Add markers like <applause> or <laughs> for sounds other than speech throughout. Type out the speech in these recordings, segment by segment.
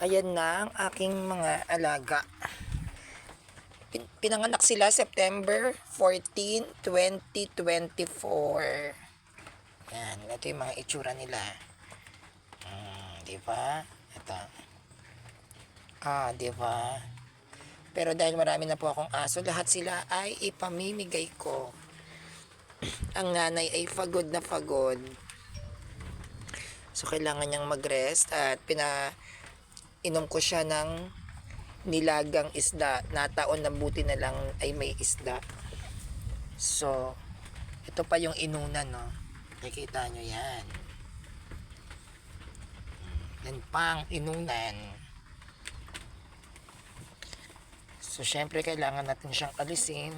Ayan na ang aking mga alaga. Pin- pinanganak sila September 14, 2024. Yan, ito yung mga itsura nila. Hmm, di ba? Ito. Ah, di ba? Pero dahil marami na po akong aso, lahat sila ay ipamimigay ko. <clears throat> Ang nanay ay pagod na pagod. So, kailangan niyang mag-rest at pina inom ko siya ng nilagang isda. Nataon na buti na lang ay may isda. So, ito pa yung inunan, no? Nakikita nyo yan. Yan pang inunan. So, syempre, kailangan natin siyang alisin.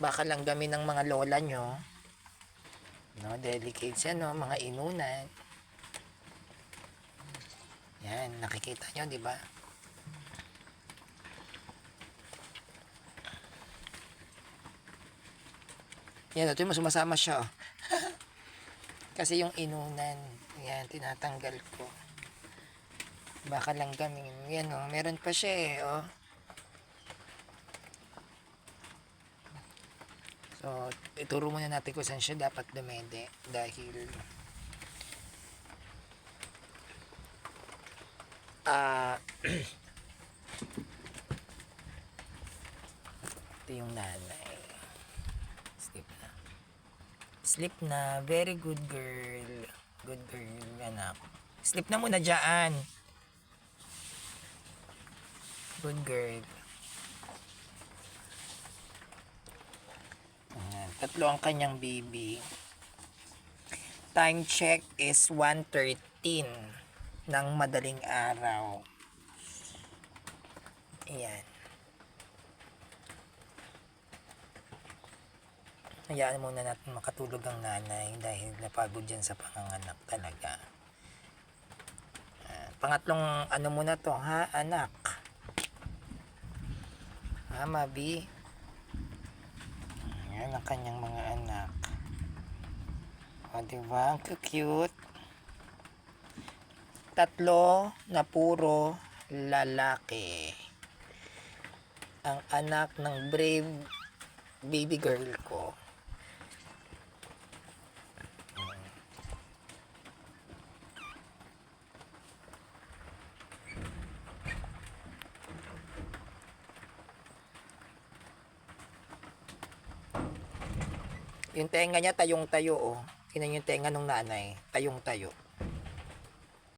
Baka lang gamin ng mga lola nyo. No, delicate siya, no? Mga inunan. Yan, nakikita nyo, di ba? Yan, ito yung sumasama siya, oh. <laughs> Kasi yung inunan, yan, tinatanggal ko. Baka lang gamin. Yan, oh, meron pa siya, eh, oh. So, ituro muna natin kung saan siya dapat dumede dahil ah <clears throat> ito yung nanay. Sleep na. Sleep na. Very good girl. Good girl, anak. Sleep na muna dyan. Good girl. Ayan, Tatlo ang kanyang baby. Time check is 1.13 ng madaling araw. Ayan. Hayaan muna natin makatulog ang nanay dahil napagod yan sa panganganak talaga. Ah, pangatlong ano muna to ha, anak. Ha, Mabi? Yan ang kanyang mga anak. O, diba? Ang cute. Tatlo na puro lalaki. Ang anak ng brave baby girl ko. Yung tenga niya tayong tayo oh. Tingnan yung tenga ng nanay, tayong tayo.